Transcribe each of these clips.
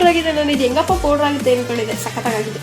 Powder ಆಗಿದೆ ನಾನು ಇದು. ಹೆಂಗಪ್ಪ ಪೌಡ್ರ್ ಆಗುತ್ತೆ ಅನ್ಕೊಂಡಿದೆ ಸಖತ್ತಾಗಿದೆ.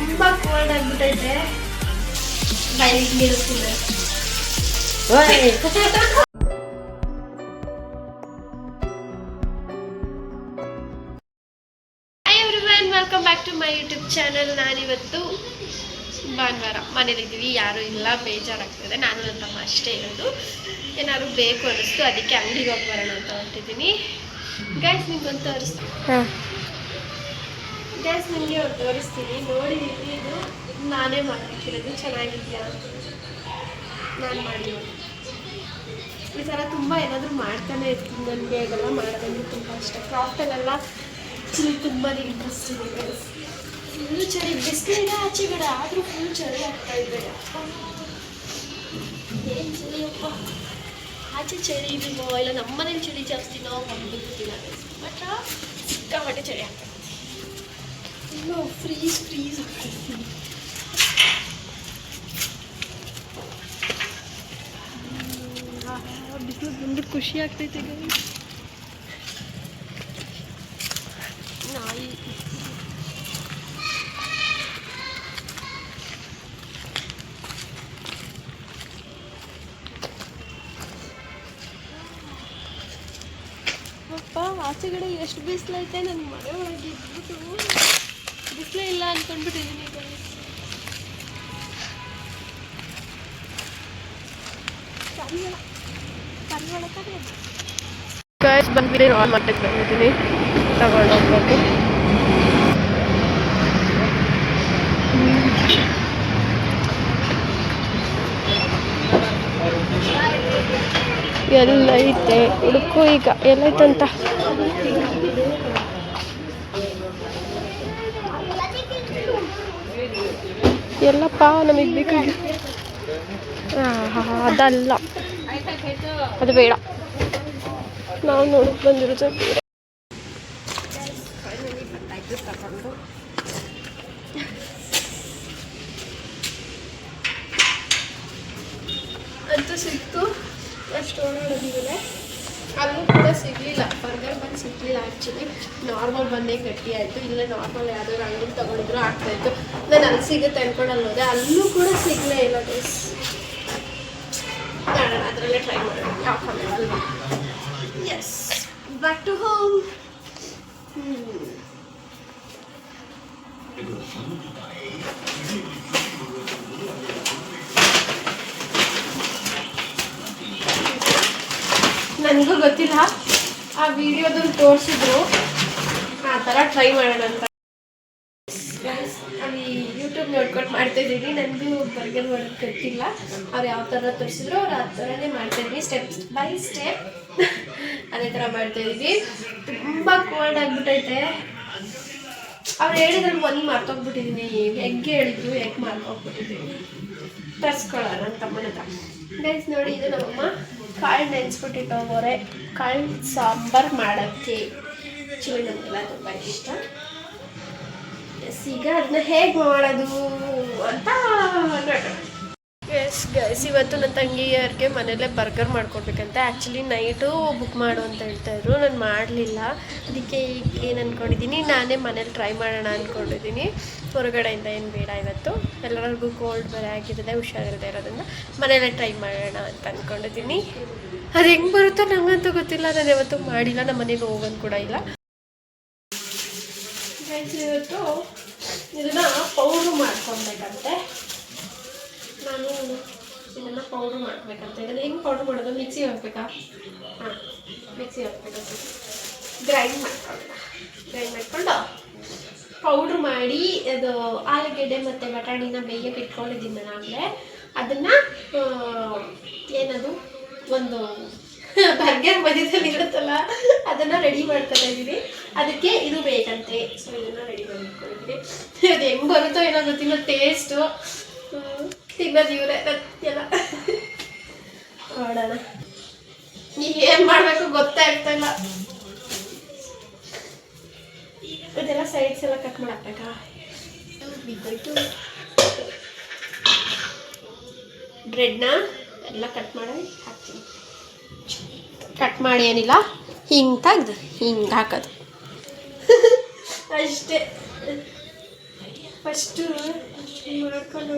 ತುಂಬ ಕೋಲ್ಡ್ ಆಗ್ಬಿಟ್ಟೈತೆ. Welcome back to my YouTube channel ನಾನಿವತ್ತು ಭಾನುವಾರ ಮನೇಲಿದ್ದೀವಿ ಯಾರೂ ಇಲ್ಲ ಬೇಜಾರಾಗ್ತದೆ. ನಾನು ನನ್ನ ತಮ್ಮ ಅಷ್ಟೇ ಇರೋದು ಏನಾದ್ರು ಬೇಕು ಅನ್ನಿಸ್ತು ಅದಕ್ಕೆ ಅಂಗಡಿಗೆ ಹೋಗಿ ಬರೋಣ ಅಂತ ಹೊರಟಿದ್ದೀನಿ. ಗ್ಯಾಸ್ ನಿಮ್ಗೊಂದು ತೋರಿಸ್ತೀನಿ. ಹಾಂ. ಗ್ಯಾಸ್ ನಿಮಗೆ ಒಂದು ತೋರಿಸ್ತೀನಿ. ನೋಡಿದ್ದೀನಿ ಇದು ನಾನೇ ಮಾಡಿರೋದು ಚೆನ್ನಾಗಿದೆಯಾ? ನಾನು ಮಾಡಿ ಈ ಥರ ತುಂಬ ಏನಾದರೂ ಮಾಡ್ತಾನೆ ಇರ್ತೀನಿ ನನಗೆ. ಅದೆಲ್ಲ ಮಾಡೋದಂದ್ರೆ ತುಂಬ ಇಷ್ಟ. ಕ್ರಾಫ್ಟಲ್ಲೆಲ್ಲ ಆ್ಯಕ್ಚುಲಿ ತುಂಬಾ ಇಂಟ್ರೆಸ್ಟ್ ಇದೆ ಫುಲ್ ಚಳಿ ಬಿಸಿಲಿದೆ ಆಚೆ ಕಡೆ ಆದರೂ ಫುಲ್ ಚಳಿ ಆಗ್ತಾ ಇದೆ ಏನು ಚಳಿಯಪ್ಪ ಆಚೆ ಚಳಿ ಇದೀವೋ? ಇಲ್ಲ, ನಮ್ಮನೇಲಿ ಚಳಿ ಜಾಸ್ತಿ ಜಾಸ್ತಿನೋ ಗೊತ್ತಿಲ್ಲ ಬಟ್ ಸಿಕ್ಕಾಪಟ್ಟೆ ಚಳಿ ಆಗ್ತದೆ ಇನ್ನು ಫ್ರೀಸ್ ಫ್ರೀಸ್ ಆಗ್ತಿರ್ತೀನಿ ಬಿಸಿಲು ಬಂದು ಖುಷಿ ಆಗ್ತೈತೆ guys. ನಾಯಿ ಅಪ್ಪ ಆಚೆಗಡೆ ಎಷ್ಟು ಬಿಸಿಲೈತೆ ನನ್ನ ಮನೆ ಒಳಗೆ ಇದ್ಬಿಟ್ಟು ಬಿಸಿಲೇ ಇಲ್ಲ ಅನ್ಕೊಂಡ್ಬಿಟ್ಟಿದ್ದೀನಿ ಈಗ. ಗಾಯ್ಸ್ ಬಂದ್ಬಿಡಿ ಆನ್ ಮಾಡಕ್ಕೆ ಬಂದಿದ್ದೀನಿ. ತಗೊಂಡು ಎಲ್ಲೈತೆ ಹುಡುಕು ಈಗ ಎಲ್ಲೈತಂತ ಎಲ್ಲಪ್ಪ ನಮಗೆ ಬೇಕಾಗಿ. ಹಾಂ ಅದಲ್ಲ. ಅದು ಬೇಡ. ನಾವು ನೋಡಕ್ ಬಂದಿರೋದು ಅಂತೂ ಸಿಕ್ತು ಅಷ್ಟು ಓಡಾಡೋದಿಲ್ಲ ಅಲ್ಲೂ ಕೂಡ ಸಿಗಲಿಲ್ಲ ಬರ್ಗರ್ ಬಂದು ಸಿಗಲಿಲ್ಲ ಆ್ಯಕ್ಚುಲಿ ನಾರ್ಮಲ್ ಬಂದೇ ಗಟ್ಟಿ ಆಯಿತು, ಇಲ್ಲೇ ನಾರ್ಮಲ್ ಯಾವ್ದಾದ್ರು ಅಂಗಡಿ ತೊಗೊಂಡಿದ್ರು ಆಗ್ತಾಯಿತ್ತು ನಾನು ಅಲ್ಲಿ ಸಿಗುತ್ತೆ ಅನ್ಕೊಂಡು ಅಲ್ಲಿ ಹೋದೆ. ಅಲ್ಲೂ ಕೂಡ ಸಿಗಲೇ ಇಲ್ಲ ಗೈಸ್ ಮಾಡೋಣ ಅದರಲ್ಲೇ ಟ್ರೈ ಮಾಡೋಣ. ಯಾವ ಅಲ್ವಾ? Yes back to home. ನನಗೂ ಗೊತ್ತಿಲ್ಲ. ಆ ವಿಡಿಯೋದಲ್ಲಿ ತೋರಿಸಿದ್ರು. ಆ ಥರ ಟ್ರೈ ಮಾಡೋಣ ಅಂತ. ಅಲ್ಲಿ ಯೂಟ್ಯೂಬ್ ನೋಡ್ಕೊಂಡು ಮಾಡ್ತಾ ಇದ್ದೀನಿ. ನನಗೂ ಬರ್ಗರ್ ಮಾಡೋದು ಗೊತ್ತಿಲ್ಲ. ಅವ್ರು ಯಾವ ಥರ ತೋರಿಸಿದ್ರು ಅವ್ರು ಆ ಥರನೇ ಮಾಡ್ತಾ ಇದ್ದೀನಿ. ಸ್ಟೆಪ್ ಬೈ ಸ್ಟೆಪ್ ಅದೇ ಥರ ಮಾಡ್ತಾ ಇದ್ದೀನಿ. ತುಂಬ ಕೋಲ್ಡ್ ಆಗಿಬಿಟ್ಟೈತೆ. ಅವ್ರು ಹೇಳಿದ್ರೆ ಒಂದು ಮರ್ತೋಗ್ಬಿಟ್ಟಿದ್ದೀನಿ ಎಗ್ ಹೇಳಿದ್ರು ಎಗ್ ಮರ್ತೋಗ್ಬಿಟ್ಟಿದ್ದೀನಿ ತರಿಸ್ಕೊಳ್ಳೋಣ ನನ್ನ ತಮ್ಮನ ಹತ್ರ. ಗೈಸ್ ನೋಡಿ, ಇದು ನಮ್ಮಮ್ಮ ಕಾಳು ನೆನೆಸ್ಬಿಟ್ಟಿಟ್ಟು ಹೋಗೋರೆ ಕಾಳು ಸಾಂಬಾರು ಮಾಡೋಕ್ಕೆ. ಆ್ಯಕ್ಚುಲಿ ನಮಗೆಲ್ಲ ತುಂಬ ಇಷ್ಟ. ಎಸ್ ಈಗ ಅದನ್ನ ಹೇಗೆ ಮಾಡೋದು ಅಂತ ಎಸ್ ಗೈಸ್ ಇವತ್ತು ನನ್ನ ತಂಗಿಯರಿಗೆ ಮನೇಲೇ ಬರ್ಗರ್ ಮಾಡ್ಕೊಡ್ಬೇಕಂತ. ಆ್ಯಕ್ಚುಲಿ ನೈಟು ಬುಕ್ ಮಾಡು ಅಂತ ಹೇಳ್ತಾಯಿದ್ರು ನಾನು ಮಾಡಲಿಲ್ಲ. ಅದಕ್ಕೆ ಈಗ ಏನು ಅಂದ್ಕೊಂಡಿದ್ದೀನಿ ನಾನೇ ಮನೇಲಿ ಟ್ರೈ ಮಾಡೋಣ ಅಂದ್ಕೊಂಡಿದ್ದೀನಿ ಹೊರಗಡೆಯಿಂದ ಏನು ಬೇಡ ಇವತ್ತು. ಎಲ್ಲರಿಗೂ ಕೋಲ್ಡ್ ಬೇರೆ ಆಗಿರೋದೇ, ಹುಷಾರಿಲ್ಲದೆ ಇರೋದ್ರಿಂದ ಮನೆಯಲ್ಲೇ ಟ್ರೈ ಮಾಡೋಣ ಅಂತ ಅಂದ್ಕೊಂಡಿದ್ದೀನಿ ಅದು ಹೆಂಗೆ ಬರುತ್ತೋ ನನಗಂತೂ ಗೊತ್ತಿಲ್ಲ. ನಾನು ಯಾವತ್ತೂ ಮಾಡಿಲ್ಲ. ನಮ್ಮ ಮನೇಲಿ ಹೋಗೋದು ಕೂಡ ಇಲ್ಲ. ಗೈಸ್ ಇವತ್ತು ಇದನ್ನ ಪೌಡ್ರ್ ಮಾಡ್ಕೊಬೇಕಂತೆ ನಾನು ಇದನ್ನ ಪೌಡ್ರ್ ಮಾಡ್ಬೇಕಂತ. ಇದನ್ನು ಹೆಂಗೆ ಪೌಡ್ರ್ ಮಾಡೋದು? ಮಿಕ್ಸಿ ಹಾಕ್ಬೇಕಾ? ಹಾಂ ಮಿಕ್ಸಿ ಹಾಕ್ಬೇಕು ಗ್ರೈಂಡ್ ಮಾಡ್ಕೊಳ್ಳೋಣ. ಗ್ರೈಂಡ್ ಮಾಡ್ಕೊಂಡು ಪೌಡ್ರ್ ಮಾಡಿ ಅದು ಆಲೂಗೆಡ್ಡೆ ಮತ್ತು ಬಟಾಣಿನ ಬೇಯಕ್ಕೆ ಇಟ್ಕೊಂಡಿದ್ದೀನಿ ನಾನು. ಆಗಲೇ ಅದನ್ನು ಏನದು? ಒಂದು ಬರ್ಗರ್ ಮಧ್ಯದಲ್ಲಿ ಇರುತ್ತಲ್ಲ ಅದನ್ನ ರೆಡಿ ಮಾಡ್ತಾ ಇದ್ದೀನಿ ಅದಕ್ಕೆ ಇದು ಬೇಕಂತೆ. ಸೊ ಇದನ್ನ ರೆಡಿ ಮಾಡ್ಕೊಂಡಿದ್ದೀನಿ ಅದು ಹೆಂಗ್ ಬರುತ್ತೋ ಏನೋ ಗೊತ್ತಿಲ್ಲ ಟೇಸ್ಟು ತಿನ್ನೋದು ಇವರೇ ಎಲ್ಲ ನೋಡೋಣ. ಈಗ ಏನು ಮಾಡಬೇಕು ಗೊತ್ತಾಗ್ತಾ ಇಲ್ಲ. ಇದೆಲ್ಲ ಸೈಡ್ಸ್ ಎಲ್ಲ ಕಟ್ ಮಾಡಬೇಕಾ? ಬಿದ್ದೋಯ್ತು. ಬ್ರೆಡ್ನ ಎಲ್ಲ ಕಟ್ ಮಾಡಿ ಕಟ್ ಮಾಡಿ ಏನಿಲ್ಲ? ಹಿಂಗೆ ತೆಗ್ದು, ಹಿಂಗೆ ಹಾಕೋದು. ಅಷ್ಟೇ. ಫಸ್ಟು ಮಾಡ್ಕೊಂಡು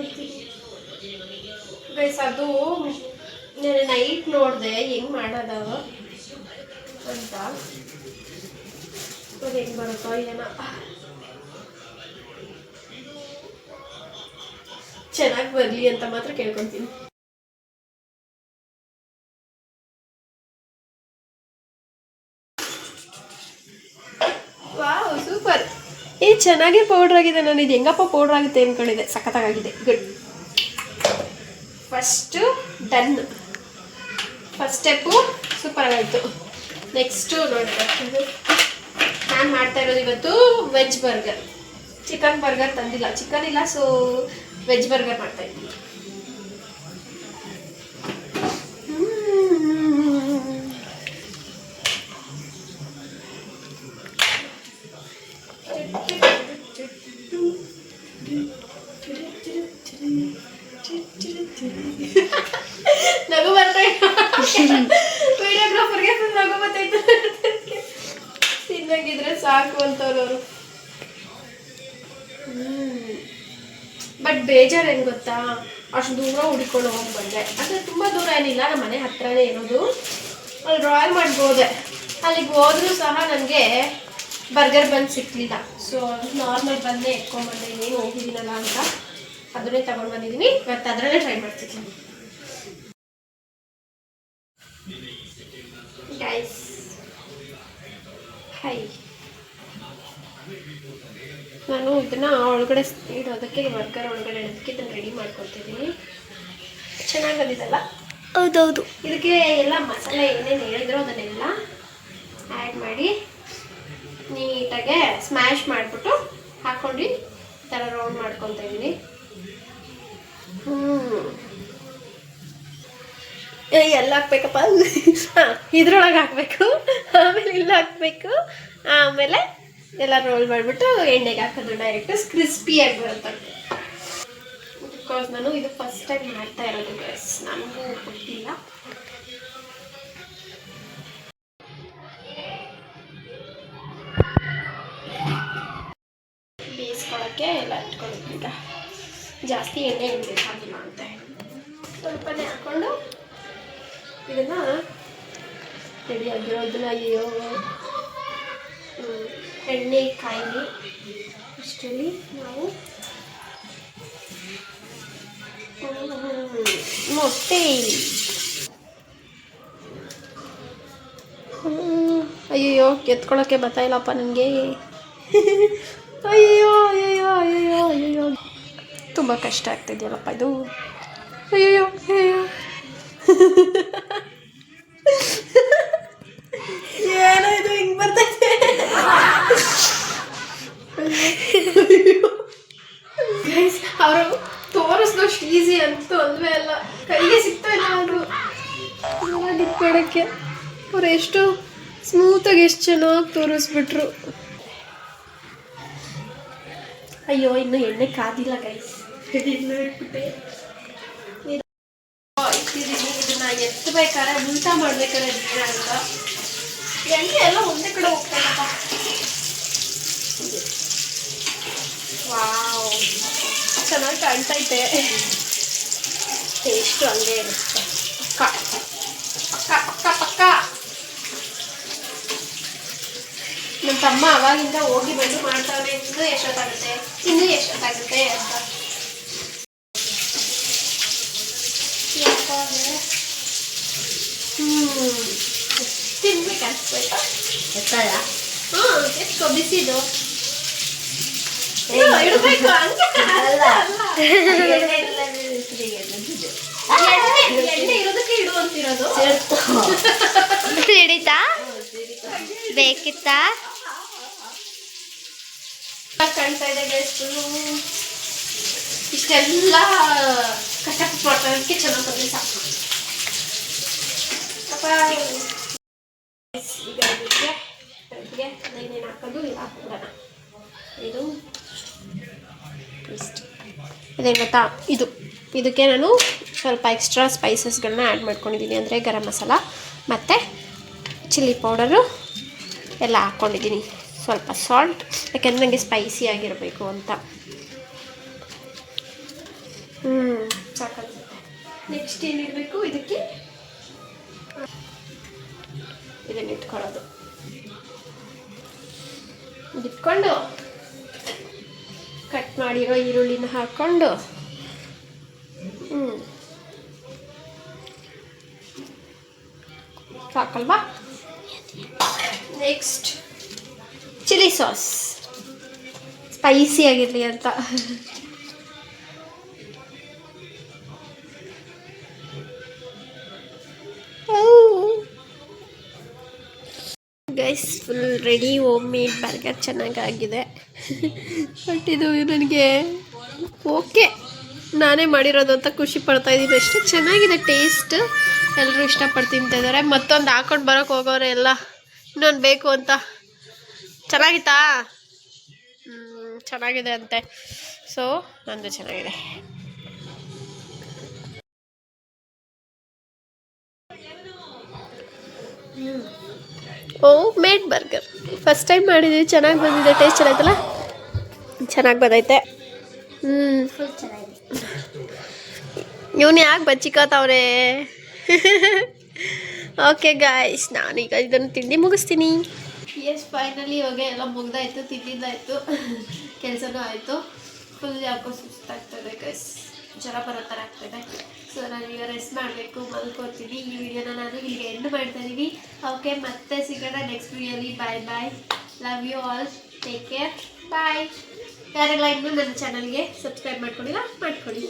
ಅದು ನಾನು ನೈಟ್ ನೋಡಿದೆ, ಹೆಂಗೆ ಮಾಡೋದು? ಅಂತ. ಅದು ಹೆಂಗೆ ಬರುತ್ತೋ ಏನೋ. ಚೆನ್ನಾಗಿ ಬರಲಿ ಅಂತ ಮಾತ್ರ ಕೇಳ್ಕೊತೀನಿ. ಸೂಪರ್ ಏ, ಚೆನ್ನಾಗೇ ಪೌಡ್ರ್ ಆಗಿದೆ ನಾನು. ಇದು ಹೆಂಗಪ್ಪ ಪೌಡ್ರ್ ಆಗುತ್ತೆ ಅಂದ್ಕೊಂಡಿದ್ದೆ ಸಖತ್ತಾಗಿದೆ good first done first step super ಆಗಿತ್ತು ನೆಕ್ಸ್ಟು ನಾನು ಮಾಡ್ತಾ ಇರೋದು ಇವತ್ತು ವೆಜ್ ಬರ್ಗರ್ ಚಿಕನ್ ಬರ್ಗರ್ ತಂದಿಲ್ಲ. ಚಿಕನ್ ಇಲ್ಲ ಸೊ ವೆಜ್ ಬರ್ಗರ್ ಮಾಡ್ತಾ ಇದ್ದೀನಿ ನಗು ಬರ್ತಾ ವಿಡಿಯೋಗ್ರಾಫರ್ಗೆ ಫುಲ್ ನಗು ಬರ್ತೈತೆ ತಿನ್ನಂಗಿದ್ರೆ ಸಾಕು ಅಂತವ್ರು ಅವರು ಬಟ್ ಬೇಜಾರು ಏನು ಗೊತ್ತಾ? ಅಷ್ಟು ದೂರ ಹುಡ್ಕೊಂಡು ಹೋಗಿ ಬಂದೆ. ಅಂದ್ರೆ ತುಂಬ ದೂರ ಏನಿಲ್ಲ ನಮ್ಮ ಮನೆ ಹತ್ರನೇ ಇರೋದು. ಅಲ್ಲಿ ರಾಯಲ್ ಮಾಡ್ಬೋದೆ ಅಲ್ಲಿಗೆ ಹೋದ್ರೂ ಸಹ ನನಗೆ ಬರ್ಗರ್ ಬಂದು ಸಿಕ್ಕಲಿಲ್ಲ ಸೊ ನಾರ್ಮಲ್ ಬಂದೇ ಎತ್ಕೊಂಡ್ಬಂದೆ ಏನು ಹೋಗಿದ್ದೀನಲ್ಲ ಅಂತ. ಅದನ್ನೇ ತಗೊಂಡ್ ಬಂದಿದ್ದೀನಿ ಇವತ್ತು ಅದರಲ್ಲೇ ಟ್ರೈ ಮಾಡ್ತಿದ್ದೀನಿ. ನಾನು ಇದನ್ನು ಒಳಗಡೆ ಇಡೋದಕ್ಕೆ ವರ್ಕರ್ ಒಳಗಡೆ ಇಡೋದಕ್ಕೆ ಇದನ್ನು ರೆಡಿ ಮಾಡ್ಕೊತಿದ್ದೀನಿ ಚೆನ್ನಾಗಿ ಬಂದಿದ್ದಲ್ಲ ಹೌದೌದು. ಇದಕ್ಕೆ ಎಲ್ಲ ಮಸಾಲೆ ಏನೇನು ಹೇಳಿದ್ರು ಅದನ್ನೆಲ್ಲ ಆ್ಯಡ್ ಮಾಡಿ ನೀಟಾಗೆ ಸ್ಮ್ಯಾಶ್ ಮಾಡಿಬಿಟ್ಟು ಹಾಕ್ಕೊಂಡು ಈ ಥರ ರೌಂಡ್ ಮಾಡ್ಕೊತ ಇದ್ದೀನಿ ಹ್ಞೂ ಏ ಎಲ್ಲ ಹಾಕ್ಬೇಕಪ್ಪ? ಹಾಂ ಇದ್ರೊಳಗೆ ಹಾಕಬೇಕು. ಆಮೇಲೆ ಇಲ್ಲ ಹಾಕಬೇಕು. ಆಮೇಲೆ ಎಲ್ಲ ರೋಲ್ ಮಾಡಿಬಿಟ್ಟು ಎಣ್ಣೆಗೆ ಹಾಕೋದು ಡೈರೆಕ್ಟ್ ಕ್ರಿಸ್ಪಿಯಾಗಿ ಬರುತ್ತೆ. ಬಿಕಾಸ್ ನಾನು ಇದು ಫಸ್ಟ್ ಟೈಮ್ ಮಾಡ್ತಾ ಇರೋದು ಗೈಸ್ ನನಗೂ ಗೊತ್ತಿಲ್ಲ. ಬೇಯಿಸ್ಕೊಳ್ಳೋಕ್ಕೆ ಎಲ್ಲ ಇಟ್ಕೊಳ್ಳೋದ್ರಿಂದ ಜಾಸ್ತಿ ಎಣ್ಣೆ ಏನು ಬೇಕಾಗಿಲ್ಲ ಅಂತ ಸ್ವಲ್ಪನೇ ಹಾಕ್ಕೊಂಡು ಇದನ್ನು ರೆಡಿ ಆಗಿರೋದನ್ನ ಅಯ್ಯೋ. ಎಣ್ಣೆ ಕಾಯಿಲಿ ಅಷ್ಟರಲ್ಲಿ ನಾವು ಮೊಟ್ಟೆ ಅಯ್ಯಯ್ಯೋ ಎತ್ಕೊಳ್ಳೋಕ್ಕೆ ಬರ್ತಾ ಇಲ್ಲಪ್ಪ ನನಗೆ. ಅಯ್ಯೋ ಅಯ್ಯಯ್ಯೋ ಅಯ್ಯಯ್ಯೋ ಅಯ್ಯಯ್ಯೋ. ತುಂಬ ಕಷ್ಟ ಆಗ್ತಿದೆಯಲ್ಲಪ್ಪ ಇದು. ಅಯ್ಯೋ ಅಯ್ಯೋ ಏನೋ ಇದು ಹಿಂಗೆ ಬರ್ತೈತೆ ಅವರು ತೋರಿಸ್ದಷ್ಟು ಈಸಿ ಅಂತೂ ಅಲ್ವೇ ಅಲ್ಲ. ಕೈಗೆ ಸಿಗ್ತಾ ಇಲ್ಲ ಅದು. ಇಟ್ಕೊಳಕ್ಕೆ ಅವ್ರು ಎಷ್ಟು ಸ್ಮೂತಾಗಿ ಎಷ್ಟು ಚೆನ್ನಾಗಿ ತೋರಿಸ್ಬಿಟ್ರು. ಅಯ್ಯೋ, ಇನ್ನು ಎಣ್ಣೆ ಕಾದಿಲ್ಲ ಗೈಸ್ ಇಟ್ಬಿಟ್ಟೆ. ಇಟ್ಟಿದ್ದೀನಿ. ಇದನ್ನ ಮಾಡ್ಬೇಕಾದ್ರೆ ಎಣ್ಣೆ ಎಲ್ಲ ಒಂದೇ ಕಡೆ ಹೋಗ್ತಾಯಿಲ್ಲಪ್ಪ ವಾವ್ ಚೆನ್ನಾಗಿ ಕಾಣ್ತೈತೆ. ಟೇಸ್ಟು ಹಂಗೆ ಇರುತ್ತೆ. ಪಕ್ಕ. ಪಕ್ಕ ಪಕ್ಕ ಪಕ್ಕ. ನಮ್ಮ ತಮ್ಮ ಅವಾಗಿಂದ ಹೋಗಿ ಬಂದು ಮಾಡ್ತಾವೆ ಇನ್ನೂ ಎಷ್ಟೊತ್ತಾಗುತ್ತೆ? ಇನ್ನೂ ಎಷ್ಟೊತ್ತಾಗುತ್ತೆ ಅಂತ. ಹ್ಞೂ ತಿನ್ಬೇಕು ಅನ್ಸ್ಬೇಕಾ ಎತ್ತಲ್ಲ ಹಾಂ ಎಷ್ಟು ಬಿಸಿದು ಇಲ್ಲ, ಇಡ್ಬೇಕು ಹಂಗೆ ಅಲ್ಲ. ಅಲ್ಲ. ಎಣ್ಣೆ ಎಣ್ಣೆ ಇರೋದಕ್ಕೆ ಇಡು ಅಂತಿರೋದು ಹಿಡಿತಾ? ಬೇಕಿತ್ತಾ? ಕಾಣ್ತಾ ಇದೆ ಗೆಸ್ಟ್ ಇಷ್ಟೆಲ್ಲ ಕಷ್ಟಪಟ್ಟು ಮಾಡ್ಕೊಳ್ಳೋದಕ್ಕೆ ಚೆನ್ನಾಗಿ ಸಾಕು. ಅಪ್ಪ. ಇದೇನು ಗೊತ್ತಾ? ಇದು. ಇದಕ್ಕೆ ನಾನು ಸ್ವಲ್ಪ ಎಕ್ಸ್ಟ್ರಾ ಸ್ಪೈಸಸ್ಗಳನ್ನ ಆ್ಯಡ್ ಮಾಡ್ಕೊಂಡಿದ್ದೀನಿ. ಅಂದರೆ ಗರಂ ಮಸಾಲ, ಮತ್ತು ಚಿಲ್ಲಿ ಪೌಡರು ಎಲ್ಲ ಹಾಕ್ಕೊಂಡಿದ್ದೀನಿ ಸ್ವಲ್ಪ ಸಾಲ್ಟ್ ಯಾಕೆಂದರೆ ನನಗೆ ಸ್ಪೈಸಿ ಆಗಿರಬೇಕು ಅಂತ. ಹ್ಞೂ ಸಾಕನ್ಸುತ್ತೆ ನೆಕ್ಸ್ಟ್ ಏನಿರಬೇಕು ಇದಕ್ಕೆ? ಇದನ್ನ ಇಟ್ಕೊಳ್ಳೋದು. ಇಟ್ಕೊಂಡು ಕಟ್ ಮಾಡಿರೋ ಈರುಳ್ಳಿನ ಹಾಕ್ಕೊಂಡು ಹ್ಞೂ ಸಾಕಲ್ವಾ? ನೆಕ್ಸ್ಟ್ ಚಿಲ್ಲಿ ಸಾಸ್ ಸ್ಪೈಸಿ ಆಗಿರಲಿ ಅಂತ. ರೆಡಿ ಹೋಮ್ ಮೇಡ್ ಬರ್ಗರ್ ಚೆನ್ನಾಗಾಗಿದೆ. ಬಟ್ ಇದು ನನಗೆ ಓಕೆ ನಾನೇ ಮಾಡಿರೋದು ಅಂತ ಖುಷಿ ಪಡ್ತಾ ಇದ್ದೀನಿ. ಅಷ್ಟೇ ಚೆನ್ನಾಗಿದೆ ಟೇಸ್ಟ್ ಎಲ್ಲರೂ ಇಷ್ಟಪಟ್ಟು ತಿಂತಿದ್ದಾರೆ ಮತ್ತೊಂದು ಹಾಕೊಂಡು ಬರೋಕೆ ಹೋಗೋರೆ ಎಲ್ಲ. ಇನ್ನೊಂದು ಬೇಕು ಅಂತ. ಚೆನ್ನಾಗಿತ್ತಾ? ಚೆನ್ನಾಗಿದೆ ಅಂತೆ. ಸೊ ನಂದು ಚೆನ್ನಾಗಿದೆ. Home made burger first time ಮಾಡಿದ್ದೀವಿ ಚೆನ್ನಾಗಿ ಬಂದಿದೆ ಟೇಸ್ಟ್ ಚೆನ್ನಾಯ್ತಲ್ಲ? ಚೆನ್ನಾಗಿ ಬಂದೈತೆ. ಹ್ಞೂ ಇವನು ಯಾಕೆ ಬಚ್ಚಿಕೋತಾವ್ರೆ ಓಕೆ ಗಾಯ್ಸ್ ನಾನೀಗ ಇದನ್ನು ತಿಂಡಿ ಮುಗಿಸ್ತೀನಿ. ಎಸ್ ಫೈನಲಿ ಇವಾಗ ಎಲ್ಲ ಮುಗ್ದಾಯ್ತು ತಿಂದಿದ್ದಾಯ್ತು ಕೆಲಸನೂ ಆಯಿತು. ಫುಲ್ ಯಾಕೋ ಸುಸ್ತಾಗ್ತದೆ ಗೈಸ್ ಜ್ವರ ಬರೋ ಥರ ಆಗ್ತದೆ. ಸೊ ನಾನೀಗ ರೆಸ್ಟ್ ಮಾಡಬೇಕು, ಮಲ್ಕೋತೀನಿ. ಈ ವಿಡಿಯೋನ ನಾನು ಇಲ್ಲಿಗೆ ಎಂಡ್ ಮಾಡ್ತಾ ಇದ್ದೀವಿ ಓಕೆ ಮತ್ತೆ ಸಿಗೋಣ ನೆಕ್ಸ್ಟ್ ವಿಡಿಯೋಲಿ. Bye bye love you all take care bye ಯಾರೆಲ್ಲ ಇನ್ನೂ ನನ್ನ ಚಾನಲ್ಗೆ ಸಬ್ಸ್ಕ್ರೈಬ್ ಮಾಡ್ಕೊಂಡಿಲ್ಲ, ಮಾಡ್ಕೊಳ್ಳಿ.